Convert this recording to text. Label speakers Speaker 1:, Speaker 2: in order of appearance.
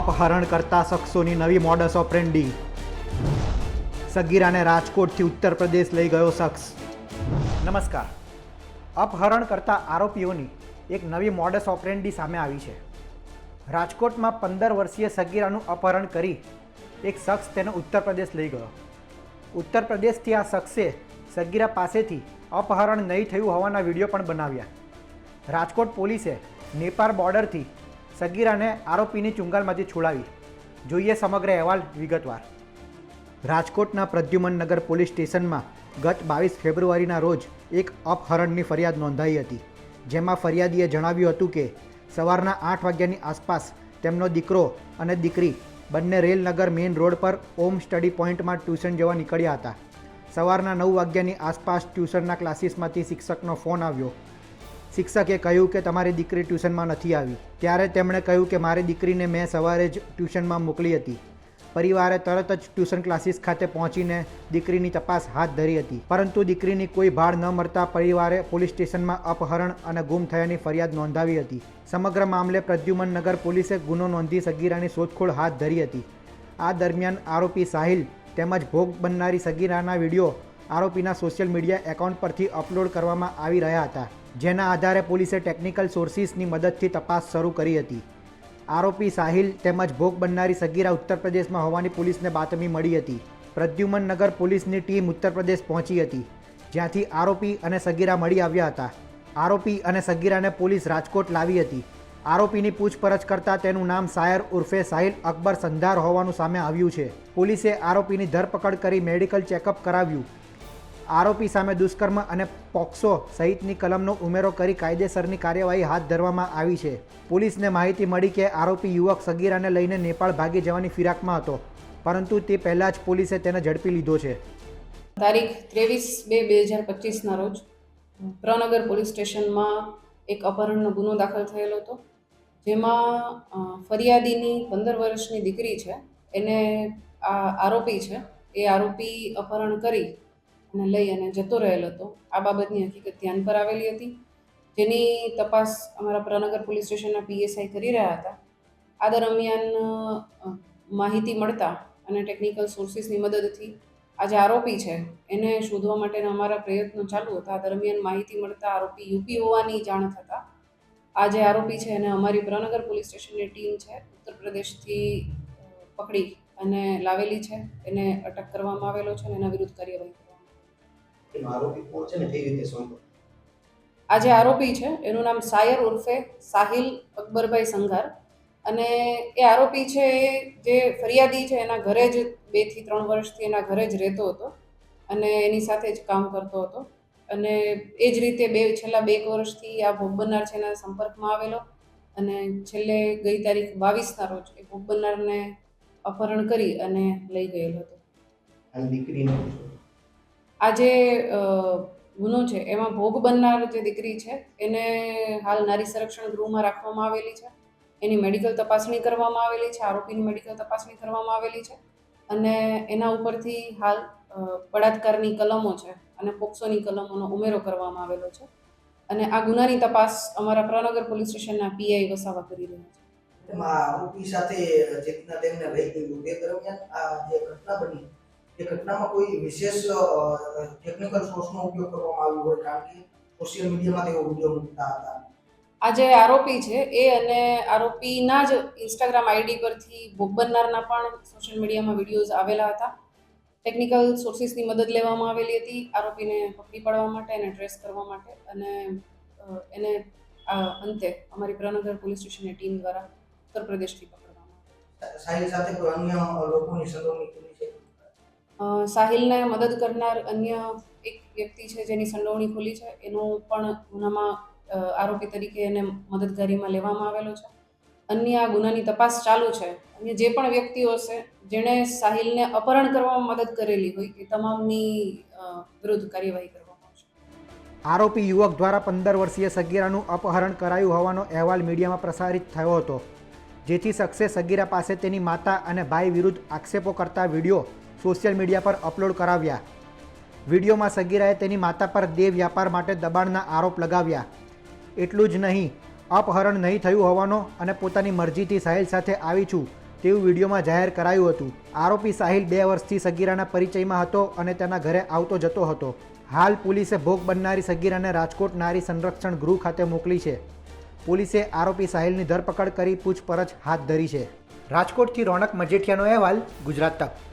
Speaker 1: અપહરણ કરતા શખ્સોની નવી મોડસ ઓપરેન્ડી સગીરાને રાજકોટથી ઉત્તર પ્રદેશ લઈ ગયો શખ્સ. નમસ્કાર. અપહરણ કરતા આરોપીઓની એક નવી મોડસ ઓપરેન્ડી સામે આવી છે. રાજકોટમાં પંદર વર્ષીય સગીરાનું અપહરણ કરી એક શખ્સ તેને ઉત્તર પ્રદેશ લઈ ગયો. ઉત્તર પ્રદેશથી આ શખ્સે સગીરા પાસેથી અપહરણ નહીં થયું હોવાના વીડિયો પણ બનાવ્યા. રાજકોટ પોલીસે નેપાળ બોર્ડરથી સગીરાને આરોપીની ચુંગાલમાંથી છોડાવી જોઈએ સમગ્ર અહેવાલ વિગતવાર. રાજકોટના પ્રદ્યુમન નગર પોલીસ સ્ટેશનમાં ગત બાવીસ ફેબ્રુઆરીના રોજ એક અપહરણની ફરિયાદ નોંધાઈ હતી. જેમાં ફરિયાદીએ જણાવ્યું હતું કે, સવારના આઠ વાગ્યાની આસપાસ તેમનો દીકરો અને દીકરી બંને રેલનગર મેઇન રોડ પર ઓમ સ્ટડી પોઈન્ટમાં ટ્યુશન જવા નીકળ્યા હતા. સવારના નવ વાગ્યાની આસપાસ ટ્યુશનના ક્લાસીસમાંથી શિક્ષકનો ફોન આવ્યો. શિક્ષકે કહ્યું કે તમારી દીકરી ટ્યુશનમાં નથી આવી. ત્યારે તેમણે કહ્યું કે મારી દીકરીને મેં સવારે જ ટ્યુશનમાં મોકલી હતી. પરિવારે તરત જ ટ્યુશન ક્લાસીસ ખાતે પહોંચીને દીકરીની તપાસ હાથ ધરી હતી. પરંતુ દીકરીની કોઈ ભાળ ન મળતા પરિવારે પોલીસ સ્ટેશનમાં અપહરણ અને ગુમ થયાની ફરિયાદ નોંધાવી હતી. સમગ્ર મામલે પ્રદ્યુમન નગર પોલીસે ગુનો નોંધી સગીરાની શોધખોળ હાથ ધરી હતી. આ દરમિયાન આરોપી સાહિલ તેમજ ભોગ બનનારી સગીરાના વીડિયો આરોપીના સોશિયલ મીડિયા એકાઉન્ટ પરથી અપલોડ કરવામાં આવી રહ્યા હતા. જેના આધારે પોલીસે ટેકનિકલ સોર્સિસની મદદથી તપાસ શરૂ કરી હતી. આરોપી સાહિલ તેમજ ભોગ બનનારી સગીરા ઉત્તર પ્રદેશમાં હોવાની પોલીસને બાતમી મળી હતી. પ્રદ્યુમન નગર પોલીસની ટીમ ઉત્તર પ્રદેશ પહોંચી હતી, જ્યાંથી આરોપી અને સગીરા મળી આવ્યા હતા. આરોપી અને સગીરાને પોલીસ રાજકોટ લાવી હતી. આરોપીની પૂછપરછ કરતા તેનું નામ સાયર ઉર્ફે સાહિલ અકબર સંધાર હોવાનું સામે આવ્યું છે. પોલીસે આરોપીની ધરપકડ કરી મેડિકલ ચેકઅપ કરાવ્યું. આરોપી સામે દુષ્કર્મ અને પોક્સો સહિતની કલમનો ઉમેરો કરી કાયદેસરની કાર્યવાહી હાથ ધરવામાં આવી છે. પોલીસને માહિતી મળી કે આરોપી યુવક સગીરાને લઈને નેપાળ ભાગી જવાની ફિરાકમાં હતો, પરંતુ તે પહેલાં જ પોલીસે તેને ઝડપી લીધો છે.
Speaker 2: તારીખ ત્રેવીસ બે બે હજાર પચીસના રોજ પ્રનગર પોલીસ સ્ટેશનમાં એક અપહરણનો ગુનો દાખલ થયેલો હતો, જેમાં ફરિયાદીની પંદર વર્ષની દીકરી છે. એને આ આરોપી છે, એ આરોપી અપહરણ કરી અને લઈ અને જતો રહેલ હતો. આ બાબતની હકીકત ધ્યાન પર આવેલી હતી. જેની તપાસ અમારા પ્રનગર પોલીસ સ્ટેશનના પીએસઆઈ કરી રહ્યા હતા. આ દરમિયાન માહિતી મળતા અને ટેકનિકલ સોર્સિસની મદદથી આ જે આરોપી છે, એને શોધવા માટેના અમારા પ્રયત્નો ચાલુ હતા. આ દરમિયાન માહિતી મળતા આરોપી યુપી હોવાની જાણ થતાં, આ જે આરોપી છે, એને અમારી પ્રનગર પોલીસ સ્ટેશનની ટીમ છે, ઉત્તર પ્રદેશથી પકડી અને લાવેલી છે. એને અટક કરવામાં આવેલો છે અને એના વિરુદ્ધ કાર્યવાહી
Speaker 3: એનો આરોપી કોણ છે ને કઈ રીતે સોંપો?
Speaker 2: આ જે આરોપી છે. એનું નામ સાયર ઉર્ફે સાહિલ અકબરભાઈ સંઘાર. અને એ આરોપી છે એ જે ફરિયાદી છે એના ઘરે જ બેથી ત્રણ વર્ષથી એના ઘરે જ રહેતો હતો અને એની સાથે જ કામ કરતો હતો. અને એ જ રીતે બે છેલ્લા બે વર્ષથી આ ભોગ બનનાર છે એના સંપર્કમાં આવેલો. અને છેલ્લે ગઈ તારીખ બાવીસના રોજ એ ભોગ બનનારને અપહરણ કરી અને લઈ ગયેલો હતો.
Speaker 3: દીકરીને
Speaker 2: આ જે ગુનો છે, એમાં ભોગ બનનાર જે દીકરી છે, એને હાલ નારી સંરક્ષણ ગૃહમાં રાખવામાં આવેલી છે. એની મેડિકલ તપાસણી કરવામાં આવેલી છે, આરોપીની મેડિકલ તપાસણી કરવામાં આવેલી છે. અને એના ઉપરથી હાલ બળાત્કારની કલમો છે અને પોક્સોની કલમોનો ઉમેરો કરવામાં આવેલો છે. અને આ ગુનાની તપાસ અમારા પ્રનગર પોલીસ સ્ટેશનના પીઆઈ વસાવા કરી રહ્યા છે.
Speaker 3: આરોપી સાથે જે તેમને લઈ ગયું, તે દરમિયાન આ જે ઘટના બની એ ઘટનામાં કોઈ વિશેષ ટેકનિકલ સોર્સનો ઉપયોગ કરવામાં આવ્યો હોય કારણ કે સોશિયલ મીડિયામાં તેઓ વીડિયો મૂકતા હતા.
Speaker 2: આ જે આરોપી છે એ અને આરોપીના જ ઇન્સ્ટાગ્રામ આઈડી પરથી ભોગ બનનારના પણ સોશિયલ મીડિયામાં વિડીયોઝ આવેલા હતા. ટેકનિકલ સોર્સિસની મદદ લેવામાં આવેલી હતી આરોપીને પકડી પાડવા માટે અને ટ્રેસ કરવા માટે અને એને અંતે અમારી પ્રનગર પોલીસ સ્ટેશનની ટીમ દ્વારા ઉત્તર પ્રદેશથી પકડવામાં.
Speaker 3: સાહિલ સાથે કોઈ અન્ય લોકોની સંડોવણી છે?
Speaker 2: સાહિલને મદદ કરનાર અન્ય એક વ્યક્તિ છે જેની સંડોવણી ખુલી છે, એનું પણ ગુનામાં આરોપી તરીકે એને મદદગારીમાં લેવામાં આવેલો છે. અન્ય આ ગુનાની તપાસ ચાલુ છે. અન્ય જે પણ વ્યક્તિઓ છે જેણે સાહિલને અપહરણ કરવામાં મદદ કરેલી હોય, એ તમામની વિરુદ્ધ કાર્યવાહી કરવામાં આવશે.
Speaker 1: આરોપી યુવક દ્વારા પંદર વર્ષીય સગીરાનું અપહરણ કરાયું હોવાનો અહેવાલ મીડિયામાં પ્રસારિત થયો હતો, જેથી શખ્સે સગીરા પાસે તેની માતા અને ભાઈ વિરુદ્ધ આક્ષેપો કરતા વીડિયો સોશિયલ મીડિયા પર અપલોડ કરાવ્યા. વિડીયોમાં સગીરાએ તેની માતા પર દેહ વ્યાપાર માટે દબાણના આરોપ લગાવ્યા. એટલું જ નહીં, અપહરણ નહીં થયું હોવાનો અને પોતાની મરજીથી સાહિલ સાથે આવી છું તેવું વિડીયોમાં જાહેર કરાયું હતું. આરોપી સાહિલ બે વર્ષથી સગીરાના પરિચયમાં હતો અને તેના ઘરે આવતો જતો હતો. હાલ પોલીસે ભોગ બનનારી સગીરાને રાજકોટ નારી સંરક્ષણ ગૃહ ખાતે મોકલી છે. પોલીસે આરોપી સાહિલની ધરપકડ કરી પૂછપરછ હાથ ધરી છે. રાજકોટથી રોનક મજેઠિયાનો અહેવાલ, ગુજરાત તક.